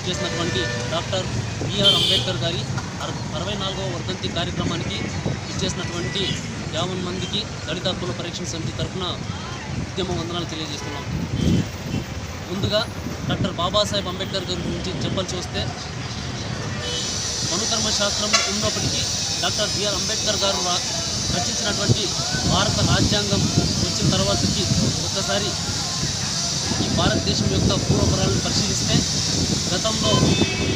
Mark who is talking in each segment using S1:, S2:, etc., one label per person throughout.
S1: చేసినటువంటి doctor BR Ambedkar గారి అరవై నాలుగవ వర్ధంతి కార్యక్రమానికి ఇచ్చేసినటువంటి యావన్ మందికి దళిత హక్కుల పరీక్షణ సమితి తరఫున ఉద్యమ వందనాలు తెలియజేస్తున్నాం. ముందుగా డాక్టర్ బాబాసాహెబ్ అంబేద్కర్ గారి గురించి చెప్పాల్సి వస్తే మనుకర్మ శాస్త్రం ఉన్నప్పటికీ డాక్టర్ బిఆర్ అంబేద్కర్ గారు రా- రచించినటువంటి భారత రాజ్యాంగం వచ్చిన తర్వాతకి ఒక్కసారి భారతదేశం యొక్క పూర్వపరాలను పరిశీలిస్తే గతంలో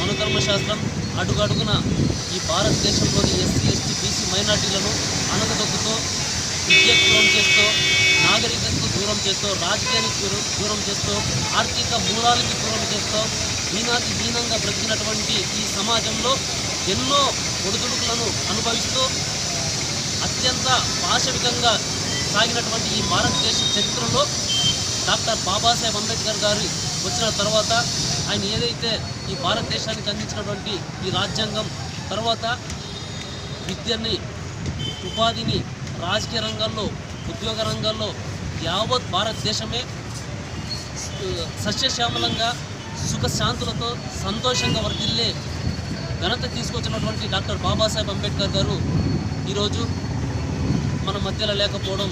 S1: మనుధర్మశాస్త్రం అడుగడుగున ఈ భారతదేశంలోని ఎస్సీ ఎస్టీ బీసీ మైనార్టీలను అణగదొక్కుతూ విద్య దూరం చేస్తూ నాగరికతకు దూరం చేస్తూ రాజకీయానికి దూరం చేస్తూ ఆర్థిక మూలాలకి దూరం చేస్తూ హీనాతి హీనంగా బ్రతికినటువంటి ఈ సమాజంలో ఎన్నో ఒడిదుడుకులను అనుభవిస్తూ అత్యంత పాశవికంగా సాగినటువంటి ఈ భారతదేశ చరిత్రలో డాక్టర్ బాబాసాహెబ్ అంబేద్కర్ గారు వచ్చిన తర్వాత ఆయన ఏదైతే ఈ భారతదేశానికి అందించినటువంటి ఈ రాజ్యాంగం తర్వాత విద్యని ఉపాధిని రాజకీయ రంగాల్లో ఉద్యోగ రంగాల్లో యావత్ భారతదేశమే సస్యశ్యామలంగా సుఖశాంతులతో సంతోషంగా వర్ధిల్లే ఘనత తీసుకొచ్చినటువంటి డాక్టర్ బాబాసాహెబ్ అంబేద్కర్ గారు ఈరోజు మన మధ్యలో లేకపోవడం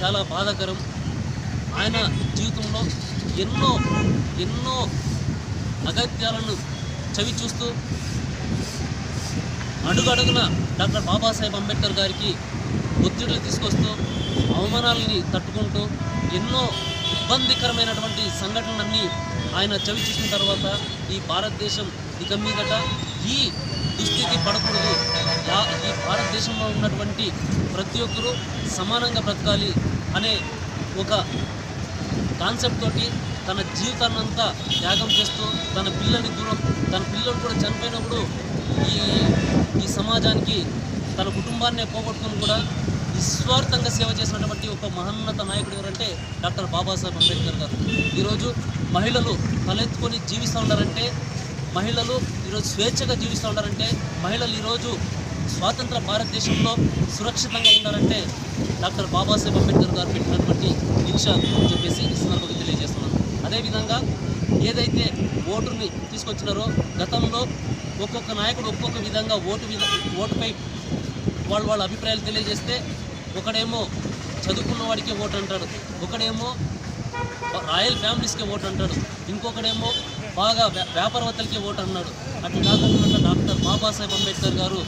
S1: చాలా బాధాకరం. ఆయన జీవితంలో ఎన్నో ఎన్నో అగత్యాలను చవి చూస్తూ అడుగడుగున డాక్టర్ బాబాసాహెబ్ అంబేద్కర్ గారికి ఒత్తిడులు తీసుకొస్తూ అవమానాలని తట్టుకుంటూ ఎన్నో ఇబ్బందికరమైనటువంటి సంఘటనలన్నీ ఆయన చవి చూసిన తర్వాత ఈ భారతదేశం ఇక మీదట ఈ దుస్థితి పడకూడదు. ఈ భారతదేశంలో ఉన్నటువంటి ప్రతి ఒక్కరూ సమానంగా బ్రతకాలి అనే ఒక కాన్సెప్ట్ తోటి తన జీవితాన్నంతా త్యాగం చేస్తూ తన పిల్లల్ని దూరం తన పిల్లలు కూడా చనిపోయినప్పుడు ఈ ఈ సమాజానికి తన కుటుంబాన్ని పోగొట్టుకుని కూడా నిస్వార్థంగా సేవ చేసినటువంటి ఒక మహోన్నత నాయకుడు ఎవరంటే డాక్టర్ బాబాసాహెబ్ అంబేద్కర్ గారు. ఈరోజు మహిళలు తలెత్తుకొని జీవిస్తూ ఉన్నారంటే మహిళలు ఈరోజు స్వేచ్ఛగా జీవిస్తూ ఉన్నారంటే మహిళలు ఈరోజు స్వాతంత్ర భారతదేశంలో సురక్షితంగా ఉన్నారంటే డాక్టర్ బాబాసాహెబ్ అంబేద్కర్ గారు పెట్టినటువంటి దీక్ష అని చెప్పేసి ఈ సందర్భంగా తెలియజేస్తున్నాను. అదేవిధంగా ఏదైతే ఓటుని తీసుకొచ్చినారో గతంలో ఒక్కొక్క నాయకుడు ఒక్కొక్క విధంగా ఓటు విధ ఓటుపై వాళ్ళు వాళ్ళ అభిప్రాయాలు తెలియజేస్తే ఒకడేమో చదువుకున్న వాడికే ఓటు అంటాడు ఒకడేమో రాయల్ ఫ్యామిలీస్కే ఓటు అంటాడు ఇంకొకడేమో బాగా వ్యా- వ్యాపారవేత్తలకే ఓటు అన్నాడు అట్లా కాకుండా డాక్టర్ బాబాసాహెబ్ అంబేద్కర్ గారు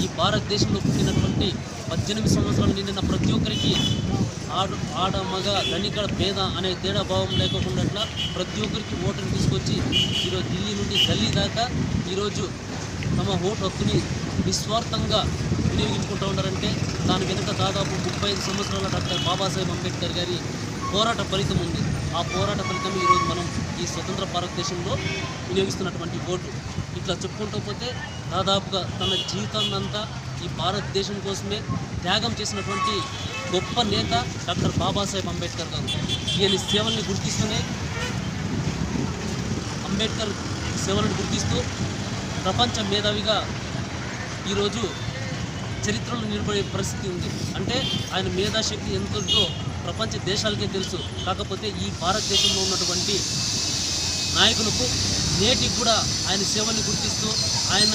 S1: ఈ భారతదేశంలో పుట్టినటువంటి పద్దెనిమిది సంవత్సరాలు నిండిన ప్రతి ఒక్కరికి ఆడ ఆడ మగ ధనిక పేద అనే తేడా భావం లేకుండా ప్రతి ఒక్కరికి ఓటుని తీసుకొచ్చి ఈరోజు ఢిల్లీ నుండి ఢిల్లీ దాకా ఈరోజు తమ ఓటు హక్కుని నిస్వార్థంగా వినియోగించుకుంటూ ఉన్నారంటే దాని వెనుక దాదాపు ముప్పై ఐదు సంవత్సరాల డాక్టర్ బాబాసాహెబ్ అంబేద్కర్ గారి పోరాట ఫలితం ఉంది. ఆ పోరాట ఫలితం ఈరోజు మనం ఈ స్వతంత్ర భారతదేశంలో వినియోగిస్తున్నటువంటి ఓటు. ఇట్లా చెప్పుకుంటూ పోతే దాదాపుగా తన జీవితాన్నంతా ఈ భారతదేశం కోసమే త్యాగం చేసినటువంటి గొప్ప నేత డాక్టర్ బాబాసాహెబ్ అంబేద్కర్ గారు. ఈయన సేవల్ని గుర్తిస్తూనే అంబేద్కర్ సేవలను గుర్తిస్తూ ప్రపంచ మేధావిగా ఈరోజు చరిత్రలో నిలబడే పరిస్థితి ఉంది. అంటే ఆయన మేధాశక్తి ఎంతో ప్రపంచ దేశాలకే తెలుసు. కాకపోతే ఈ భారతదేశంలో ఉన్నటువంటి నాయకులకు నేటికి కూడా ఆయన సేవల్ని గుర్తిస్తూ ఆయన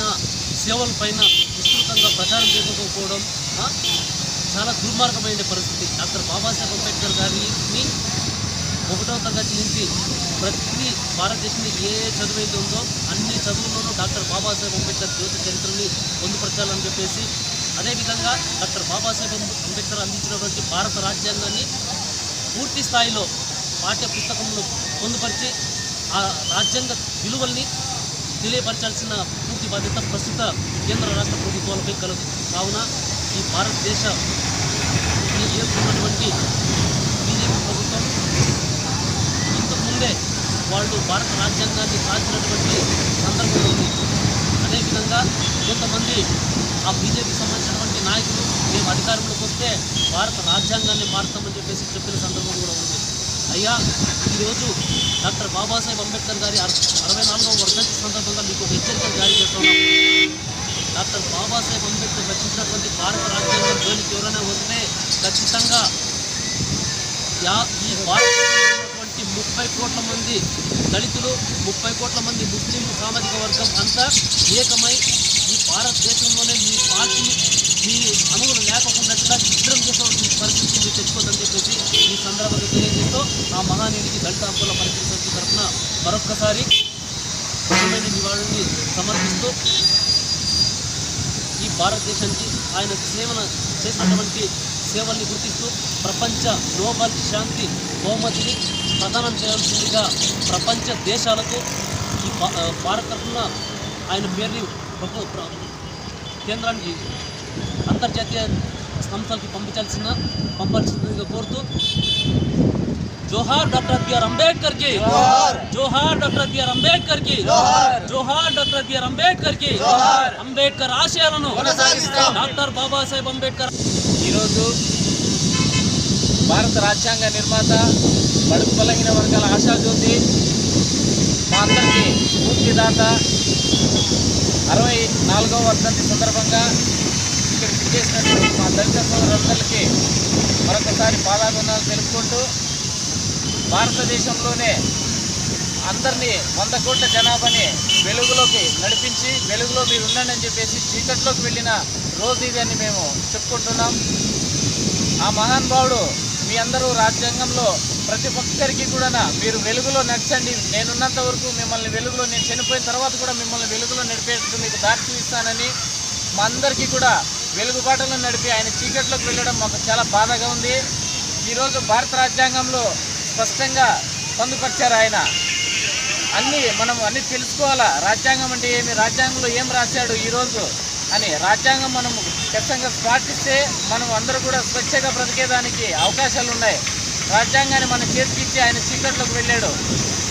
S1: సేవల పైన విస్తృతంగా ప్రచారం చేసుకోకపోవడం చాలా దుర్మార్గమైన పరిస్థితి. డాక్టర్ బాబాసాహెబ్ అంబేద్కర్ గారిని ఒకటో తరగతి నుంచి ప్రతి భారతదేశంలో ఏ చదువు అయితే ఉందో అన్ని చదువుల్లోనూ డాక్టర్ బాబాసాహెబ్ అంబేద్కర్ జ్యోతి చరిత్రని పొందుపరచాలని చెప్పేసి అదేవిధంగా డాక్టర్ బాబాసాహెబ్ అంబేద్కర్ అందించినటువంటి భారత రాజ్యాంగాన్ని పూర్తి స్థాయిలో పాఠ్య పుస్తకంలో పొందుపరిచి ఆ రాజ్యాంగ విలువల్ని తెలియపరచాల్సిన పూర్తి బాధ్యత ప్రస్తుత కేంద్ర రాష్ట్ర ప్రభుత్వాలపై కలదు. కావున ఈ భారతదేశ ఏర్పడినటువంటి బీజేపీ ప్రభుత్వం ఇంతకుముందే వాళ్ళు భారత రాజ్యాంగాన్ని సాధించినటువంటి సందర్భం ఉంది. అదేవిధంగా కొంతమంది ఆ బీజేపీకి సంబంధించినటువంటి నాయకులు మేము అధికారంలోకి వస్తే భారత రాజ్యాంగాన్ని మారుతామని చెప్పేసి చెప్పిన సందర్భం కూడా ఉంది. అయ్యా ఈరోజు డాక్టర్ బాబాసాహెబ్ అంబేద్కర్ గారి అర- అరవై నాలుగవ వర్ధంతి సందర్భంగా మీకు ఒక హెచ్చరికలు జారీ చేస్తున్నాం డాక్టర్ బాబాసాహెబ్ అంబేద్కర్ రచించినటువంటి భారత రాజ్యాంగం జోలికి ఎవరైనా వస్తే ఖచ్చితంగా ఈ భారతదేశంలోటువంటి ముప్పై కోట్ల మంది దళితులు ముప్పై కోట్ల మంది ముస్లింలు సామాజిక వర్గం అంతా ఏకమై ఈ భారతదేశంలోనే మీ పార్టీ దీని అనుగులు లేకపోయినట్టుగా చిత్రం చేసే పరిస్థితి మీరు తెచ్చుకోవద్దని చెప్పేసి ఈ సందర్భంగా తెలియజేస్తూ ఆ మహానీయుడికి దళిత హక్కుల పరిస్థితి సమితి తరఫున మరొక్కసారి నిజమైన నివాళిని సమర్పిస్తూ ఈ భారతదేశానికి ఆయన సేవన చేసినటువంటి సేవల్ని గుర్తిస్తూ ప్రపంచ నోబెల్ శాంతి బహుమతిని ప్రదానం చేయాల్సిందిగా ప్రపంచ దేశాలకు ఈ భా- భారత తరఫున ఆయన పేరుని ప్రప- కేంద్రానికి అంతర్జాతీయ సంస్థలకి పంపించాల్సిన పంపాల్సిందిగా కోరుతూ. జోహార్ డాక్టర్ బిఆర్ అంబేద్కర్కి జోహార్. డాక్టర్ బిఆర్ అంబేద్కర్కి జోహార్. డాక్టర్ బిఆర్ అంబేద్కర్కి అంబేద్కర్ ఆశయాలను డాక్టర్ బాబాసాహెబ్ అంబేద్కర్.
S2: ఈరోజు భారత రాజ్యాంగ నిర్మాత బడుగు బలహీన వర్గాల ఆశాజ్యోతి మా అందరికీ స్ఫూర్తిదాత అరవై నాలుగవ వర్ధంతి సందర్భంగా ఇక్కడ చేసినటువంటి మా దళిత సోదరులందరికీ మరొకసారి పాదాభివందనాలు తెలుపుకుంటూ భారతదేశంలోనే అందరినీ వంద కోట్ల జనాభాని వెలుగులోకి నడిపించి వెలుగులో మీరు ఉండండి అని చెప్పేసి చీకట్లోకి వెళ్ళిన రోజు ఇది అని మేము చెప్పుకుంటున్నాం. ఆ మహానుభావుడు మీ అందరూ రాజ్యాంగంలో ప్రతి ఒక్కరికి కూడా మీరు వెలుగులో నడిచండి. నేనున్నంత వరకు మిమ్మల్ని వెలుగులో నేను చనిపోయిన తర్వాత కూడా మిమ్మల్ని వెలుగులో నడిపేందుకు మీకు దారి చూపిస్తానని మా అందరికీ కూడా వెలుగుబాటలో నడిపి ఆయన చీకట్లోకి వెళ్ళడం మాకు చాలా బాధగా ఉంది. ఈరోజు భారత రాజ్యాంగంలో స్పష్టంగా పొందుపరిచారు ఆయన. అన్నీ మనం అన్ని తెలుసుకోవాలా? రాజ్యాంగం అంటే ఏమి? రాజ్యాంగంలో ఏం రాశాడు ఈరోజు అని? రాజ్యాంగం మనం ఖచ్చితంగా పాటిస్తే మనం అందరూ కూడా స్వచ్ఛగా బ్రతికేదానికి అవకాశాలు ఉన్నాయి. రాజ్యాంగాన్ని మన చేతికిచ్చి ఆయన చీకట్లోకి వెళ్ళాడు.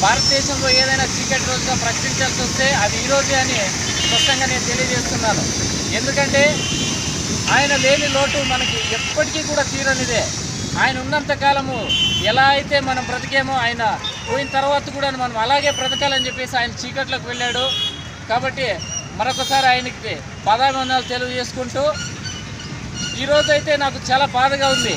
S2: భారతదేశంలో ఏదైనా చీకటి రోజుగా ప్రకటించాల్సి వస్తే అది ఈరోజే అని స్పష్టంగా నేను తెలియజేస్తున్నాను. ఎందుకంటే ఆయన లేని లోటు మనకి ఎప్పటికీ కూడా తీరనిదే. ఆయన ఉన్నంత కాలము ఎలా అయితే మనం బ్రతికేమో ఆయన పోయిన తర్వాత కూడా మనం అలాగే బ్రతకాలని చెప్పేసి ఆయన చీకట్లోకి వెళ్ళాడు. కాబట్టి మరొకసారి ఆయనకి పదాభివందనాలు తెలియజేసుకుంటూ ఈరోజైతే నాకు చాలా బాధగా ఉంది.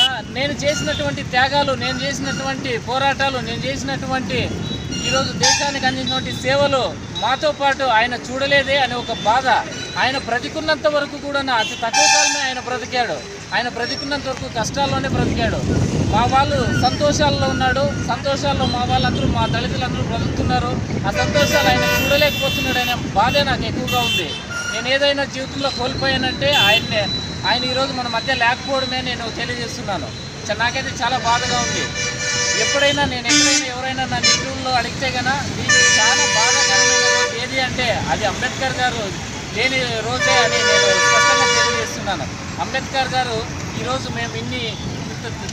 S2: నా నేను చేసినటువంటి త్యాగాలు నేను చేసినటువంటి పోరాటాలు నేను చేసినటువంటి ఈరోజు దేశానికి అందించినటువంటి సేవలు మాతో పాటు ఆయన చూడలేదే అనే ఒక బాధ. ఆయన బ్రతికున్నంత వరకు కూడా నా అతి తక్కువ కాలమే ఆయన బ్రతికాడు. ఆయన బ్రతికున్నంత వరకు కష్టాల్లోనే బ్రతికాడు. మా వాళ్ళు సంతోషాల్లో ఉన్నాడు. సంతోషాల్లో మా వాళ్ళందరూ మా దళితులందరూ బ్రతుకుతున్నారు. ఆ సంతోషాలు ఆయన చూడలేకపోతున్నాడు అనే బాధే నాకు ఎక్కువగా ఉంది. నేను ఏదైనా జీవితంలో కోల్పోయానంటే ఆయన్నే ఆయన ఈరోజు మన మధ్య లేకపోవడమే నేను తెలియజేస్తున్నాను. నాకైతే చాలా బాధగా ఉంది. ఎప్పుడైనా నేను ఎక్కడైనా ఎవరైనా నా ఇంటర్వ్యూలో అడిగితే కదా మీకు చాలా బాధాకరమైన రోజు ఏది అంటే అది అంబేద్కర్ గారు లేని రోజే అని నేను స్పష్టంగా తెలియజేస్తున్నాను. అంబేద్కర్ గారు ఈరోజు మేము ఇన్ని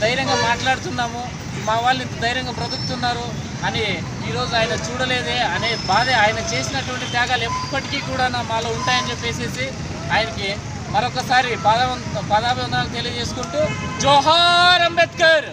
S2: ధైర్యంగా మాట్లాడుతున్నాము మా వాళ్ళు ఇంత ధైర్యంగా బ్రతుకుతున్నారు అని ఈరోజు ఆయన చూడలేదే అనే బాధ ఆయన చేసినటువంటి త్యాగాలు ఎప్పటికీ కూడా నా మాలో ఉంటాయని చెప్పేసి ఆయనకి మరొకసారి పాదాభ పాదాభివందనాలు తెలియజేసుకుంటూ జోహార్ అంబేద్కర్!